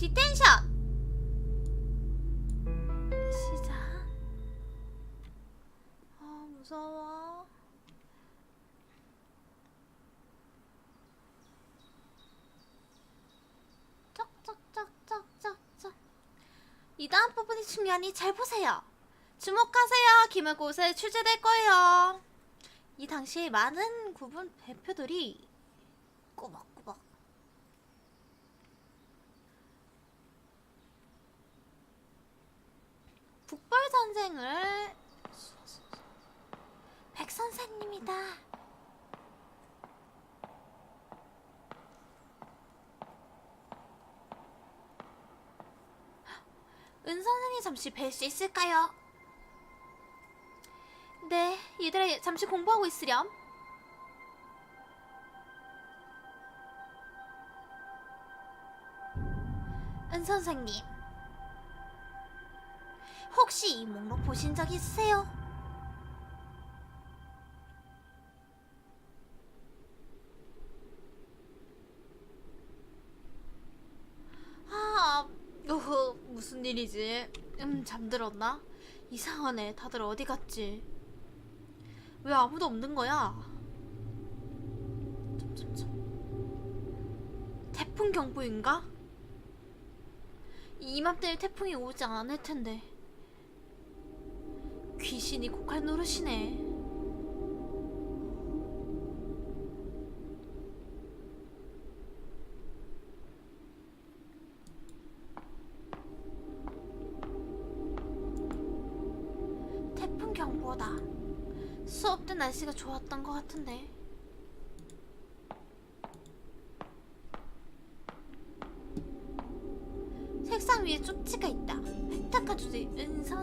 디텐션! 시작. 아 무서워. 쩍쩍쩍쩍쩍쩍. 이 다음 부분이 중요하니 잘 보세요. 주목하세요. 기말고에 출제될 거예요. 이 당시에 많은 구분 대표들이 꾸벅꾸벅 북벌 전쟁을 백 선생님이다. 은 선생님 잠시 뵐 수 있을까요? 네, 얘들아 잠시 공부하고 있으렴. 은 선생님, 혹시 이 목록 보신 적 있으세요? 아, 어허, 무슨 일이지? 음, 잠들었나? 이상하네. 다들 어디 갔지? 왜 아무도 없는 거야? 태풍 경보인가? 이맘때 태풍이 오지 않을 텐데. 귀신이 고칼 노릇이네. 태풍 경보다. 수업 때 날씨가 좋았던 것 같은데.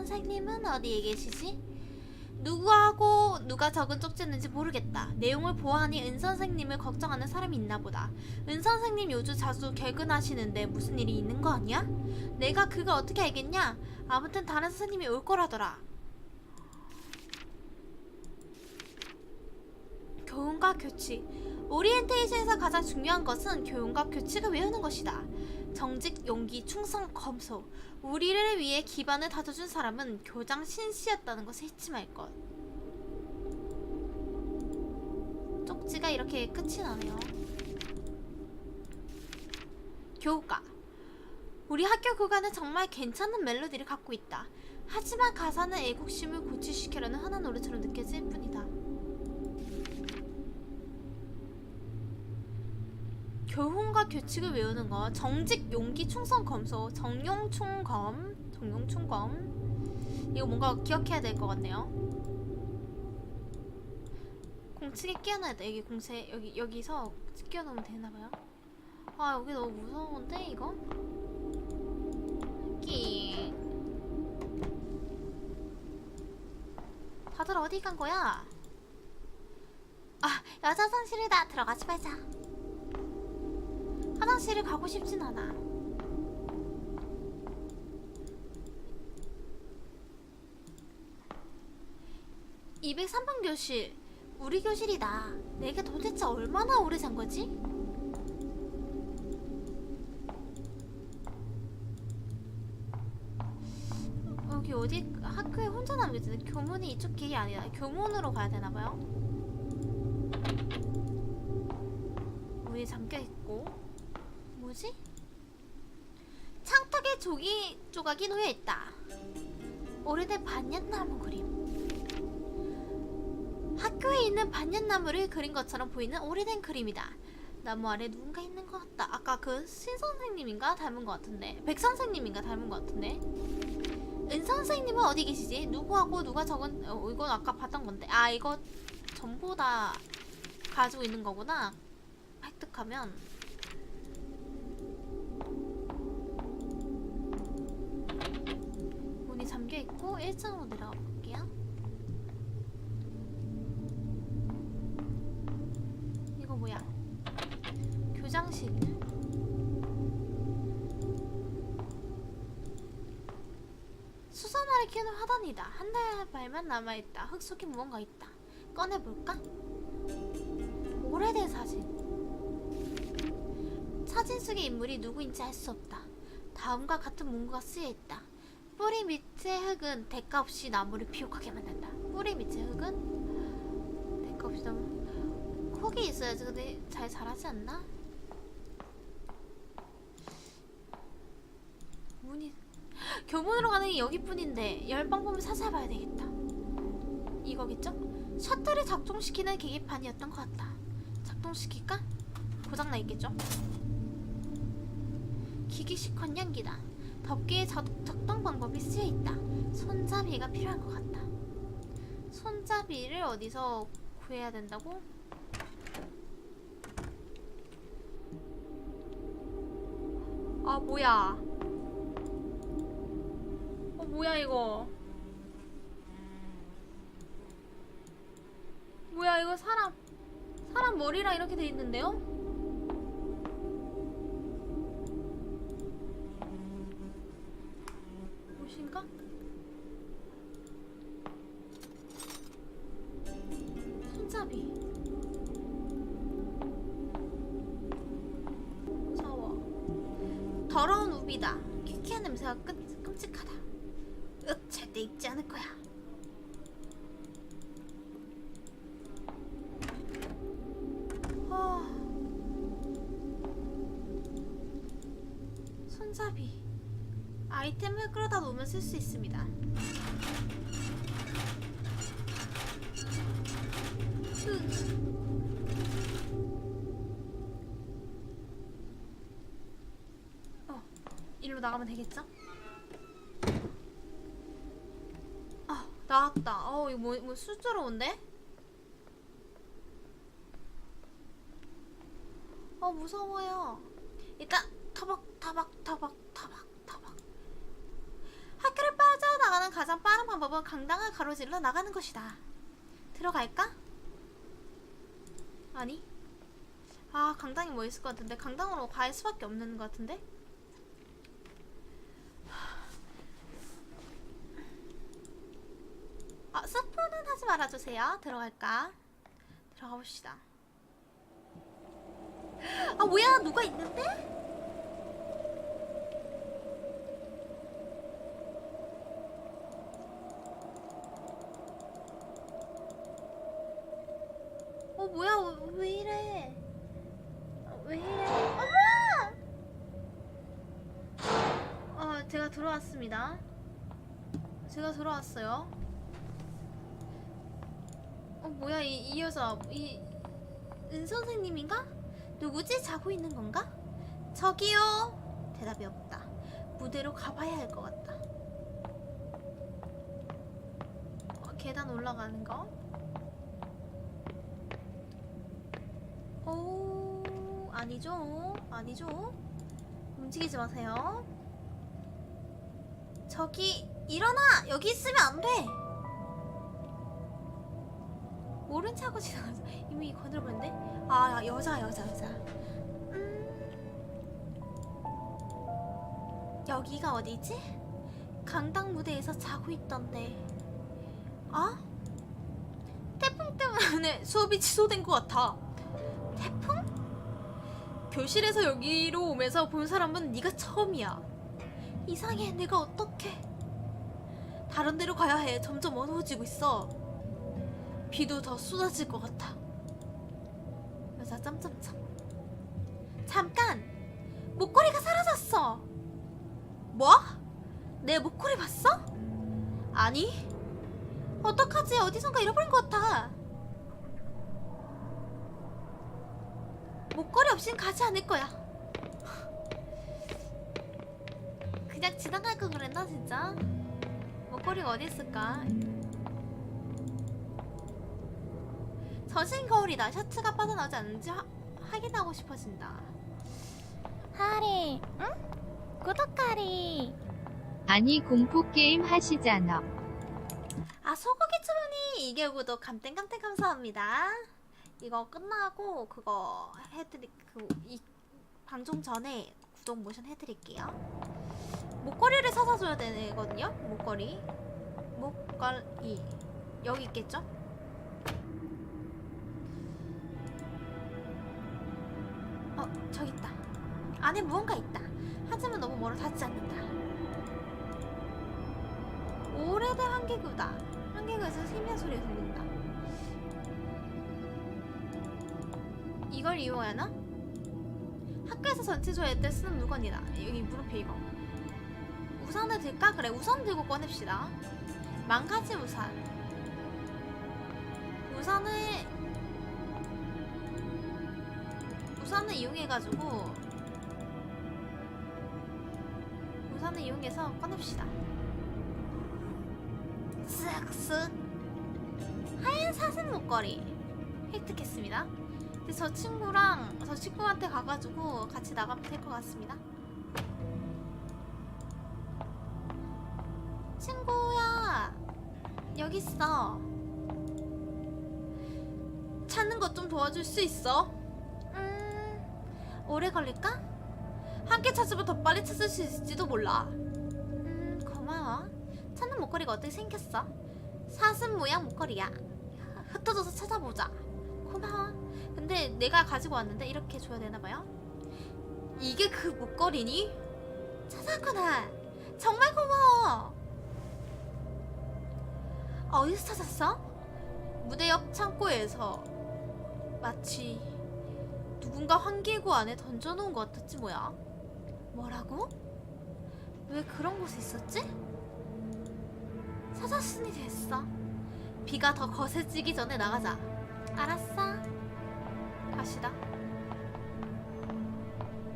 선생님은 어디에 계시지? 누구하고 누가 적은 쪽지였는지 모르겠다. 내용을 보아하니 은 선생님을 걱정하는 사람이 있나 보다. 은 선생님 요즘 자주 개근하시는데 무슨 일이 있는 거 아니야? 내가 그걸 어떻게 알겠냐? 아무튼 다른 선생님이 올 거라더라. 교훈과 교칙. 오리엔테이션에서 가장 중요한 것은 교훈과 교칙을 외우는 것이다. 정직, 용기, 충성, 검소. 우리를 위해 기반을 다져준 사람은 교장 신씨였다는 것을 잊지 말 것. 쪽지가 이렇게 끝이 나네요. 교우가. 우리 학교 교과는 정말 괜찮은 멜로디를 갖고 있다. 하지만 가사는 애국심을 고취시키려는 하나 노래처럼 느껴질 뿐이다. 교훈과 규칙을 외우는 거. 정직 용기 충성 검소. 정용 충검. 정용 충검. 이거 뭔가 기억해야 될 것 같네요. 공책에 끼워놔야 돼. 여기 공책 여기 여기서 끼워놓으면 되나봐요. 아 여기 너무 무서운데 이거? 끼. 다들 어디 간 거야? 아 여자 화장실이다. 들어가지 말자 화장실을 가고 싶진 않아. (203번) 교실. 우리 교실이다. 내게 도대체 얼마나 오래 잔 거지? 여기 어디? 학교에 혼자 남겨지는 교문이 이쪽 길이 아니라 교문으로 가야 되나봐요. 문이 잠겨있고 뭐지? 창탁에 조기 조각이 놓여 있다. 오래된 반얀나무 그림. 학교에 있는 반얀나무를 그린 것처럼 보이는 오래된 그림이다. 나무 아래 누군가 있는 것 같다. 아까 그 신 선생님인가 닮은 것 같은데, 백 선생님인가 닮은 것 같은데. 은 선생님은 어디 계시지? 누구하고 누가 적은? 어, 이건 아까 봤던 건데. 아 이거 전부 다 가지고 있는 거구나. 획득하면 있고 1층으로 내려가 볼게요. 이거 뭐야? 교장실. 수선화를 키우는 화단이다. 한 달 발만 남아 있다. 흙 속에 무언가 있다. 꺼내 볼까? 오래된 사진. 사진 속의 인물이 누구인지 알 수 없다. 다음과 같은 문구가 쓰여 있다. 뿌리 밑의 흙은 대가 없이 나무를 비옥하게 만든다. 뿌리 밑의 흙은 대가 없이 나무. 콕이 있어야지. 근데 잘 자라지 않나? 문이 교문으로 가는 게 여기뿐인데 열 방법을 찾아봐야 되겠다. 이거겠죠? 셔틀을 작동시키는 계기판이었던 것 같다. 작동시킬까? 고장나 있겠죠? 기기식 건양기다. 덮개의 작, 작동 방법이 쓰여 있다. 손잡이가 필요한 것 같다. 손잡이를 어디서 구해야 된다고? 아 뭐야? 어 뭐야 이거? 뭐야 이거 사람 사람 머리랑 이렇게 돼 있는데요? 더러운 우비다 퀴퀴한 냄새가 끈, 끔찍하다 으 절대 입지 않을 거야 아. 손잡이 아이템을 끌어다 놓으면 쓸 수 있습니다. 일로 나가면 되겠죠? 아, 나왔다. 어, 이거 뭐, 뭐 쑥스러운데? 어, 무서워요. 일단 터벅 터벅 터벅 터벅 터벅 학교를 빠져나가는 가장 빠른 방법은 강당을 가로질러 나가는 것이다 들어갈까? 아니 아 강당이 뭐 있을 것 같은데 강당으로 갈 수밖에 없는 것 같은데 아 말아주세요. 들어갈까? 들어가 봅시다. 아 뭐야? 누가 있는데? 어 뭐야? 왜- 왜 이래? 어, 왜 이래? 엄마 어 제가 들어왔습니다. 제가 들어왔어요 어 뭐야 이, 이 여자 이 은 선생님인가? 누구지? 자고 있는 건가? 저기요 대답이 없다 무대로 가봐야 할 것 같다 어, 계단 올라가는 거 오, 아니죠. 아니죠. 움직이지 마세요. 저기, 일어나! 여기 있으면 안 돼! 모른 척하고 지나가서 이미 건드려버렸는데? 아, 여자, 여자, 여자. 음. 여기가 어디지? 강당 무대에서 자고 있던데. 아? 태풍 때문에 수업이 취소된 것 같아. 태풍? 교실에서 여기로 오면서 본 사람은 네가 처음이야. 이상해, 내가 어떡해. 다른 데로 가야 해. 점점 어두워지고 있어. 비도 더 쏟아질 것 같아. 여자 점점점. 잠깐! 목걸이가 사라졌어! 뭐? 내 목걸이 봤어? 아니. 어떡하지? 어디선가 잃어버린 것 같아. 목걸이 없인 가지 않을 거야. 그냥 지나갈 걸 그랬나 진짜? 목걸이가 어디 있을까? 저신 거울이다. 셔츠가 빠져나오지 않는지 화- 확인하고 싶어진다. 하리, 응? 구독하리. 아니 공포 게임 하시잖아. 아 소고기 주머니 2개월 구독 감땡감땡 감사합니다. 이거 끝나고 그거 해드리 그이 방송 전에 구독 모션 해드릴게요. 목걸이를 찾아줘야 되거든요. 목걸이 목걸이 여기 있겠죠? 어 저기 있다. 안에 무언가 있다. 하지만 너무 멀어 닿지 않는다. 오래된 한계구다. 한계구에서 희미한 소리가 들린다. 이걸 이용하나? 학교에서 전체 조회 때 쓰는 물건이다. 여기 물음표 이거. 우산을 들까? 그래 우산 들고 꺼냅시다. 망가지 우산. 우산을 우산을 이용해가지고 우산을 이용해서 꺼냅시다. 쓱쓱 하얀 사슴 목걸이 획득했습니다. 근데 저 친구랑 저 친구한테 가가지고 같이 나가면 될 것 같습니다. 친구야 여기 있어. 찾는 것 좀 도와줄 수 있어? 음 오래 걸릴까? 함께 찾으면 더 빨리 찾을 수 있을지도 몰라. 음 고마워. 찾는 목걸이가 어떻게 생겼어? 사슴 모양 목걸이야. 흩어져서 찾아보자. 고마워. 근데 내가 가지고 왔는데 이렇게 줘야 되나 봐요. 이게 그 목걸이니? 찾았구나. 정말 고마워. 어디서 찾았어? 무대 옆 창고에서 마치 누군가 환기구 안에 던져놓은 것 같았지 뭐야. 뭐라고? 왜 그런 곳에 있었지? 찾았으니 됐어. 비가 더 거세지기 전에 나가자. 알았어. 갑시다.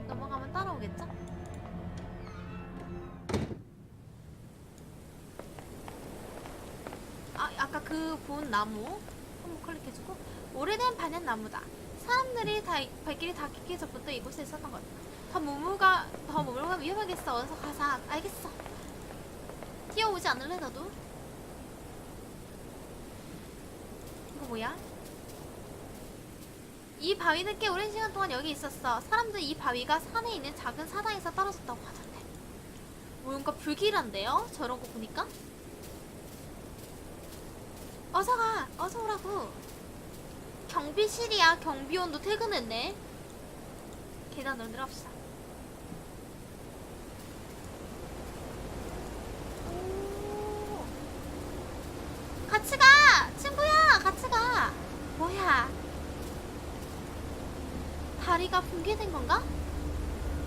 넘어가면 따라오겠죠? 아, 아까 그 본 나무 한번 클릭해주고 오래된 반연 나무다. 사람들이 다 발길이 닿기 전부터 이곳에 있었던 것. 더 머물가 더 머물가 위험하겠어. 어서 가자. 알겠어. 뛰어오지 않을래 너도? 이거 뭐야? 이 바위는 꽤 오랜 시간 동안 여기 있었어. 사람들 이 바위가 산에 있는 작은 사당에서 떨어졌다고 하던데. 뭔가 불길한데요? 저런 거 보니까? 어서 가! 어서 오라고! 경비실이야. 경비원도 퇴근했네. 계단으로 내려갑시다. 오. 같이 가! 친구야! 같이 가! 뭐야? 다리가 붕괴된 건가?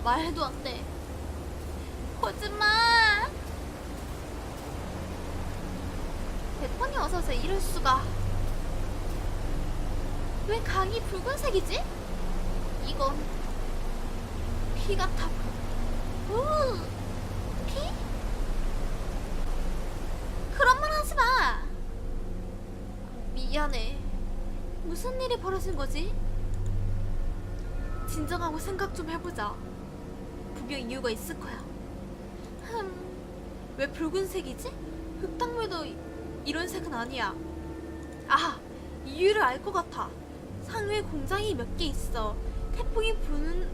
말도 안 돼. 거짓말! 대폰이 어서서 이럴 수가. 왜 강이 붉은색이지? 이건 피 같아. 우 피? 그런 말 하지 마. 미안해. 무슨 일이 벌어진 거지? 진정하고 생각 좀 해보자. 분명 이유가 있을 거야. 흠, 왜 붉은색이지? 흙탕물도 이- 이런 색은 아니야. 아, 이유를 알 것 같아. 상류에 공장이 몇 개 있어. 태풍이 부는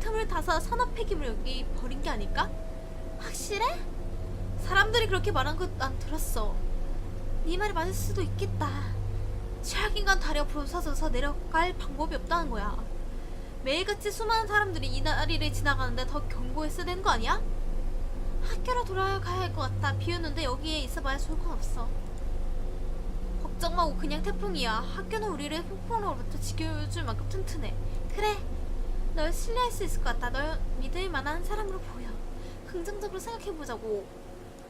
틈을 타서 산업 폐기물 여기 버린 게 아닐까? 확실해? 사람들이 그렇게 말한 거 난 들었어. 네 말이 맞을 수도 있겠다. 최악인간 다리가 부서져서 내려갈 방법이 없다는 거야. 매일같이 수많은 사람들이 이 다리를 지나가는데 더 경고했어야 되는 거 아니야? 학교로 돌아가야 할 것 같아. 비 오는데 여기에 있어봐야 건 없어. 걱정 마고 그냥 태풍이야. 학교는 우리를 폭풍으로부터 지켜줄 만큼 튼튼해. 그래. 널 신뢰할 수 있을 것 같다. 널 믿을 만한 사람으로 보여. 긍정적으로 생각해보자고.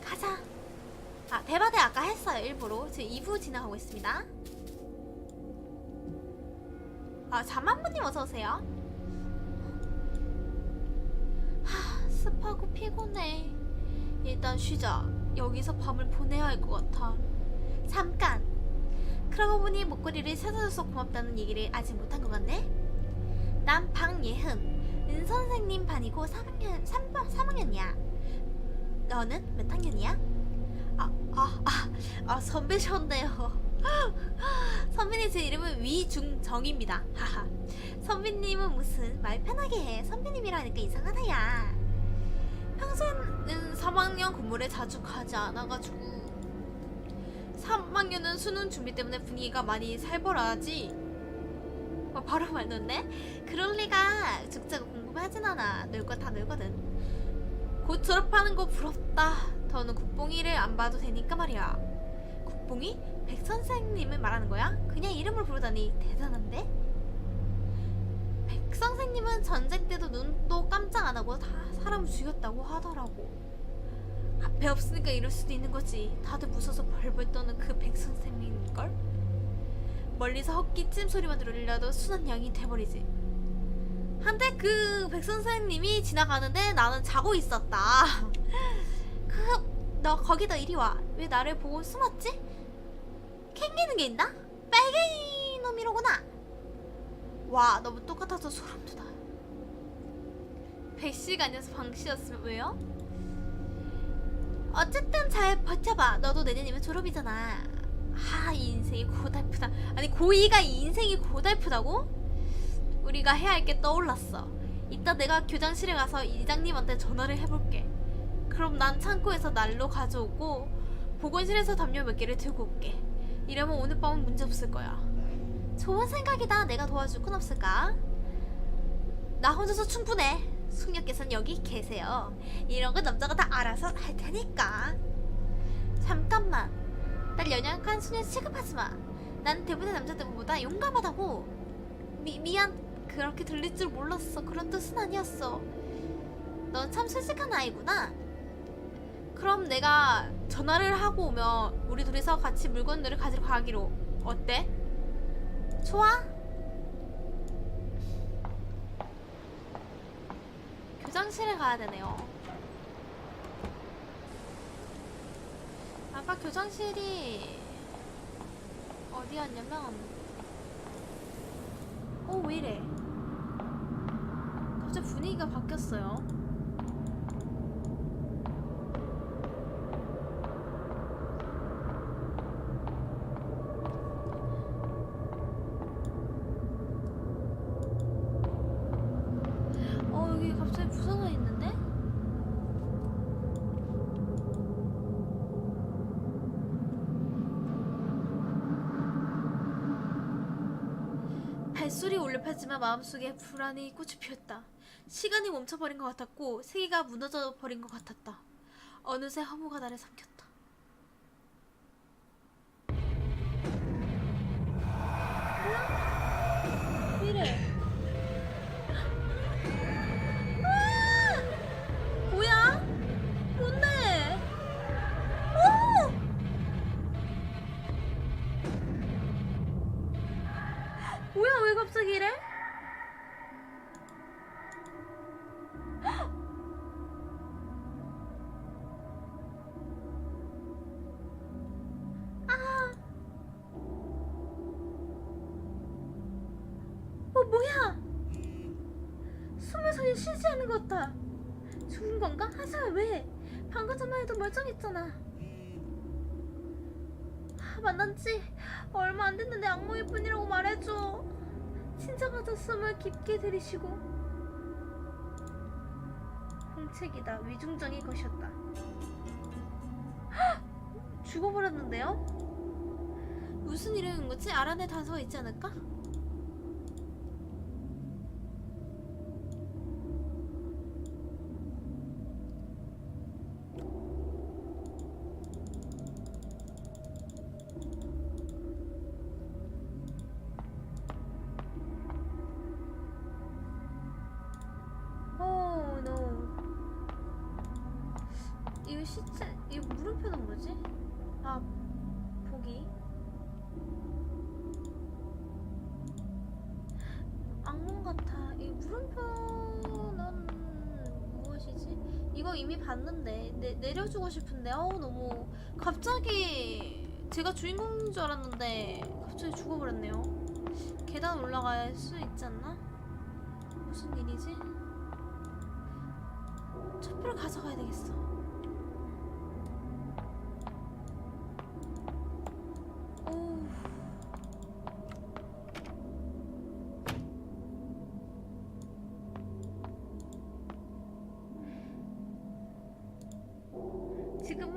가자. 아, 대바대 아까 했어요, 일부러. 지금 2부 지나가고 있습니다. 아, 잠만분님 어서오세요. 하, 습하고 피곤해. 일단 쉬자. 여기서 밤을 보내야 할 것 같아. 잠깐. 그러고 보니 목걸이를 찾아줘서 고맙다는 얘기를 아직 못한 것 같네. 난 방예흠. 은 선생님 반이고 3학년 3, 3학년이야. 너는 몇 학년이야? 아, 아, 아, 아 선배셨네요. 선배님 제 이름은 위중정입니다. 하하. 선배님은 무슨 말 편하게 해. 선배님이라니까 이상하다 야. 평소에는 3학년 건물에 자주 가지 않아가지고 3학년은 수능 준비 때문에 분위기가 많이 살벌하지. 어, 바로 말놓네. 그럴 리가. 죽자고 궁금하진 않아. 놀거다 놀거든. 곧 졸업하는 거 부럽다. 더는 국뽕이를 안 봐도 되니까 말이야. 국뽕이? 백 선생님을 말하는 거야? 그냥 이름을 부르다니 대단한데? 백 선생님은 전쟁 때도 눈도 깜짝 안 하고 다 사람을 죽였다고 하더라고. 앞에 없으니까 이럴 수도 있는 거지. 다들 무서워서 벌벌 떠는 그 백 선생님인걸? 멀리서 헛기침 소리만 들리려도 순한 양이 돼버리지. 한때 그 백 선생님이 지나가는데 나는 자고 있었다. 그 너 거기다 이리 와. 왜 나를 보고 숨었지? 캥기는 게 있나? 빨갱이 놈이로구나. 와 너무 똑같아서 소름 돋아. 백씨가 아니어서 방씨였으면 왜요? 어쨌든 잘 버텨봐. 너도 내년이면 졸업이잖아. 하, 이 인생이 고달프다. 아니 고2가 이 인생이 고달프다고? 우리가 해야 할 게 떠올랐어. 이따 내가 교장실에 가서 이장님한테 전화를 해볼게. 그럼 난 창고에서 난로 가져오고 보건실에서 담요 몇 개를 들고 올게. 이러면 오늘 밤은 문제 없을 거야. 좋은 생각이다. 내가 도와줄 건 없을까? 나 혼자서 충분해. 숙녀께서는 여기 계세요. 이런 건 남자가 다 알아서 할 테니까. 잠깐만. 날 연약한 수녀 취급하지 마. 난 대부분의 남자들보다 용감하다고. 미, 미안. 그렇게 들릴 줄 몰랐어. 그런 뜻은 아니었어. 넌 참 솔직한 아이구나. 그럼 내가 전화를 하고 오면 우리 둘이서 같이 물건들을 가지러 가기로. 어때? 좋아. 교장실에 가야 되네요. 아까 교장실이 어디였냐면 어, 왜 이래? 갑자기 분위기가 바뀌었어요. 어, 여기 갑자기 부서져 있는데? 발소리 울려 펴지만 마음속에 불안이 꽃이 피었다. 시간이 멈춰버린 것 같았고 세계가 무너져 버린 것 같았다. 어느새 허무가 나를 삼켰다. 뭐야? 왜 이래? 뭐야? 숨을 손이 쉬지 않는 것 같아. 죽은 건가? 하지만 왜? 방금 전만 해도 멀쩡했잖아. 아, 만난 지 얼마 안 됐는데 악몽일 뿐이라고 말해줘. 진정하자 숨을 깊게 들이쉬고. 홍책이다. 위중정의 것이었다. 헉! 죽어버렸는데요? 무슨 일인 거지? 알아낼 단서가 있지 않을까? 뭐지? 아, 보기. 악몽 같아. 이 물음표는 무엇이지? 이거 이미 봤는데 내, 내려주고 싶은데 어우 너무 갑자기 제가 주인공인 줄 알았는데 갑자기 죽어버렸네요. 계단 올라갈 수 있지 않나? 무슨 일이지? 촛불을 가져가야 되겠어.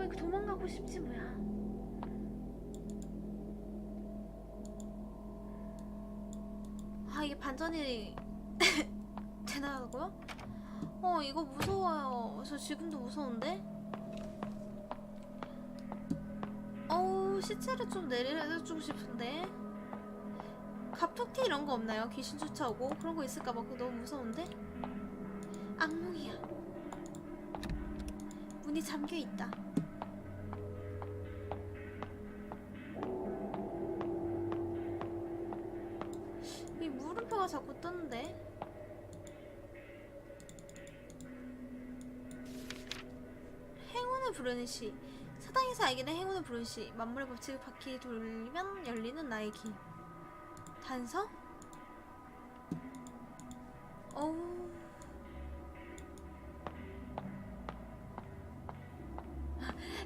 지금은 도망가고 싶지 뭐야. 아 이게 반전이 되나고요? 어 이거 무서워요. 저 지금도 무서운데? 어우 시체를 좀 내려주고 싶은데 갑툭튀 이런 거 없나요? 귀신 쫓아오고 그런 거 있을까 봐 너무 무서운데? 악몽이야. 문이 잠겨 있다. 물음표가 자꾸 뜨는데? 행운을 부르는 시. 사당에서 알게 된 행운을 부르는 시. 만물의 법칙을 바퀴 돌리면 열리는 나의 길. 단서? 어우.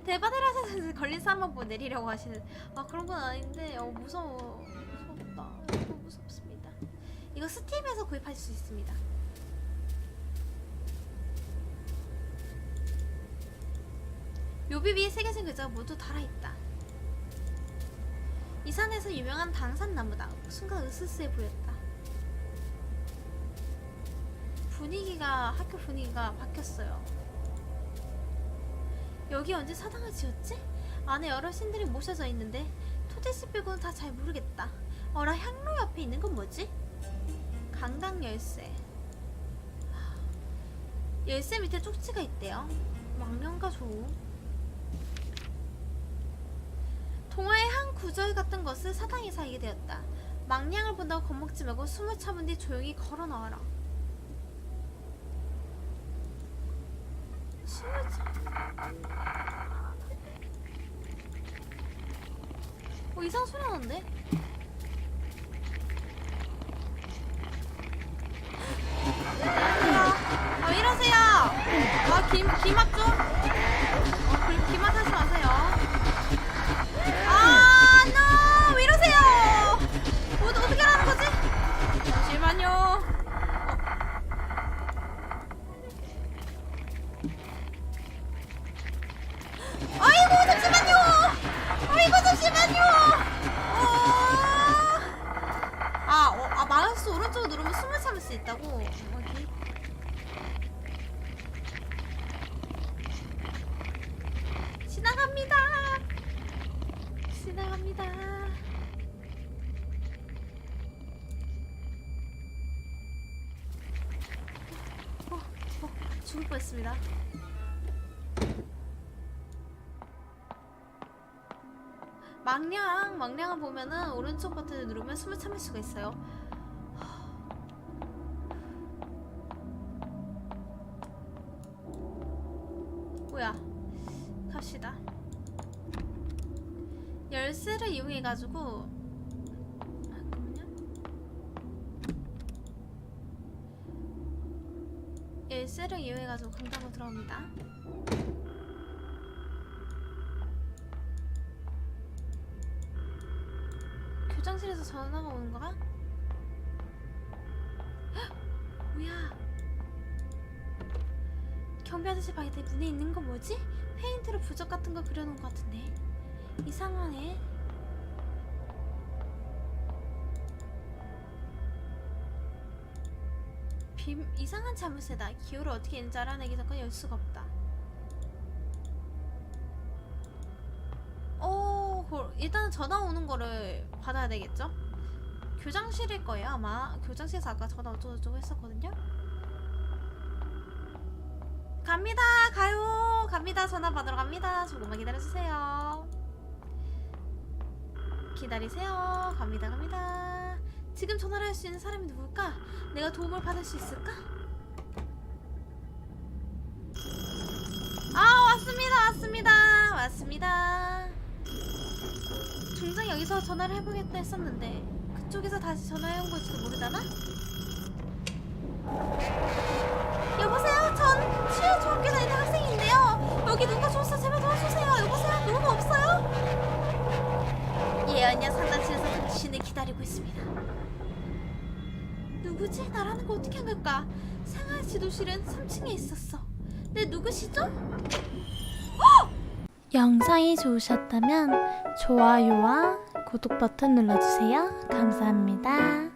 대바대라서 걸린 사람만 보고 내리려고 하시는. 아 그런 건 아닌데. 어 무서워. 무섭다. 너무 무섭습니다 이거 스팀에서 구입할 수 있습니다 묘비 위에 새겨진 글자가 모두 달아있다 이 산에서 유명한 당산나무다 순간 으스스해 보였다 분위기가 학교 분위기가 바뀌었어요 여기 언제 사당을 지었지? 안에 여러 신들이 모셔져 있는데 토대씨 빼고는 다 잘 모르겠다. 어라 향로 옆에 있는 건 뭐지? 강당 열쇠. 열쇠 밑에 쪽지가 있대요. 망령과 조우. 동화의 한 구절 같은 것을 사당에서 알게 되었다. 망량을 본다고 겁먹지 말고 숨을 참은 뒤 조용히 걸어 나와라. 숨을 참. 어 이상 소리 나는데? 아 이러세요? 아 김, 좀? 어, 죽을 뻔했습니다 망냥 망냥을 보면은 오른쪽 버튼을 누르면 숨을 참을 수가 있어요. 뭐야? 갑시다. 열쇠를 이용해 가지고 잠깐만요. 열쇠를 이용해 가지고 강당으로 들어옵니다. 교장실에서 전화가 오는 거야? 헉! 뭐야? 경비 아저씨 방에 내 문에 있는 거 뭐지? 페인트로 부적 같은 거 그려놓은 거 같은데 이상하네. 빔 이상한 자물쇠다. 기호를 어떻게 있는지 알아내기 전까지 열 수가 없다. 어, 그 일단은 전화 오는 거를 받아야 되겠죠? 교장실일 거예요 아마 교장실에서 아까 전화 어쩌고저쩌고 했었거든요 갑니다 가요 갑니다 전화 받으러 갑니다 조금만 기다려주세요 기다리세요 갑니다 갑니다 지금 전화를 할 수 있는 사람이 누굴까? 내가 도움을 받을 수 있을까? 아 왔습니다 왔습니다 왔습니다 종장 여기서 전화를 해보겠다 했었는데 그쪽에서 다시 전화해온 걸지도 모르잖아? 여보세요? 전 취해 중학교 다니는 학생인데요 여기 누가 줬어 제발 도와주세요 여보세요? 누구 없어요? 예언녀 상담실에서 당신을 기다리고 있습니다 누구지? 나라는 거 어떻게 한 걸까? 생활 지도실은 3층에 있었어 네 누구시죠? 영상이 좋으셨다면 좋아요와 구독 버튼 눌러주세요. 감사합니다.